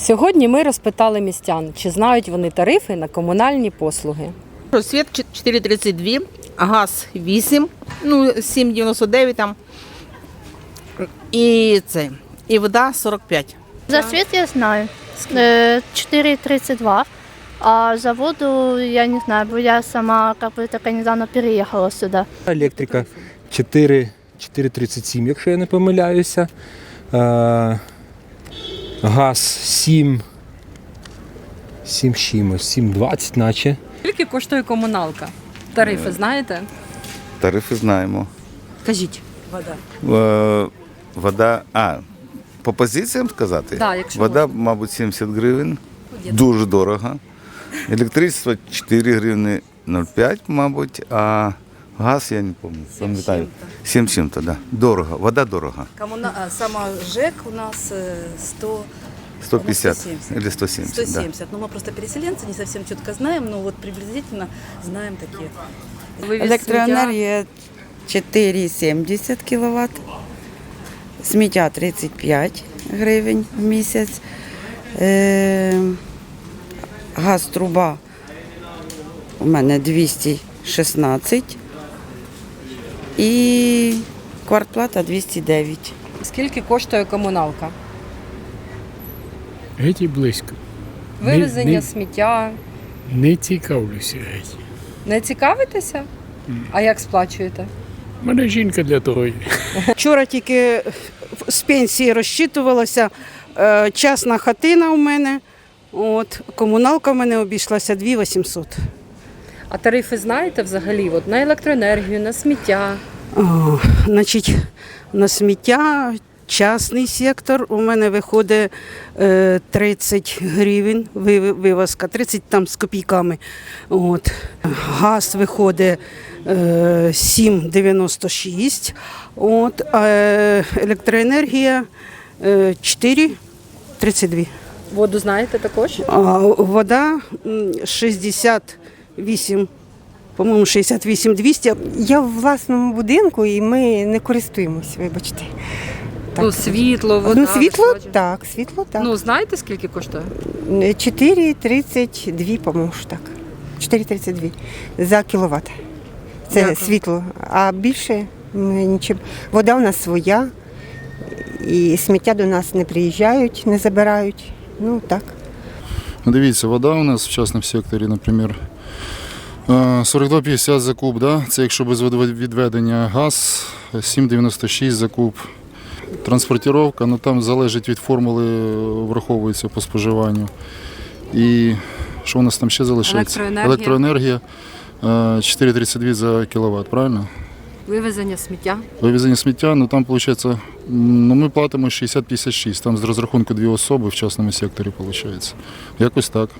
Сьогодні ми розпитали містян, чи знають вони тарифи на комунальні послуги. Світ 4,32, газ 8, ну 7,99 там. І це. І вода 45. За світ я знаю. Е, 4,32. А за воду я не знаю, бо я сама как бы, только недавно переехала сюда. Електрика 4, 4,37, якщо я не помиляюся. Е, газ 7, 7 чимось, 7,20 наче. Скільки коштує комуналка? Тарифи знаєте? Тарифи знаємо. Кажіть. Вода. Е, Вода. А, по позиціям сказати? Да, якщо Вода, мабуть, 70 гривень. Дуже дорого. Електричество 4 гривні 0,5, мабуть, а газ я не пам'ятаю. пам'ятаю. 7 чим-то, да. Дорого. Вода дорога. Коммуна... а, Сама ЖЭК у нас э, 100... 150 170. или 170. 170. Ну, мы просто переселенцы, не совсем четко знаем, но вот приблизительно знаем такие. Електроенергія 4,70 кВт, сміття 35 гривень в місяць, е, газ труба у мене 216 і квартплата 209. Скільки коштує комуналка? Геть і близько. Вивезення Не- не- сміття. Не цікавлюся геть. Не цікавитеся? А як сплачуєте? У мене жінка для того є. Вчора тільки з пенсії розчитувалася. Е, Частна хатина у мене. От, комуналка в мене обійшлася 2 800. А тарифи знаєте взагалі? От на електроенергію, на сміття. О, значить, на сміття частний сектор у мене виходить е, 30 гривень вивозка, 30 там з копійками. От. Газ виходить е, 7,96, от, а е, електроенергія 4,32. Воду знаєте також? А Вода 60 8, по-моєму, 68 200. Я в власному будинку і ми не користуємось, вибачте. Ну, так. Ну, світло, вода. Ну, світло, так, світло, так. Ну, знаєте, скільки коштує? 4,32, по-моєму, ж так. 4,32 за кіловат. Це Дякую. світло. А більше нічим. Вода у нас своя, і сміття до нас не приїжджають, не забирають. Ну так. Ну, дивіться, вода у нас в частном секторі, наприклад, 42,50 за куб, да? це якщо без водовідведення газ, 7,96 за куб. Транспортировка, ну там залежить від формули, е, враховується по споживанню. І що у нас там ще залишається? Електроенергія. Електроенергія е, 4,32 за кіловат, правильно? Вивезення сміття. Вивезення сміття, ну там виходить, ну ми платимо 60-56, там з розрахунку дві особи в частному секторі виходить. Якось так.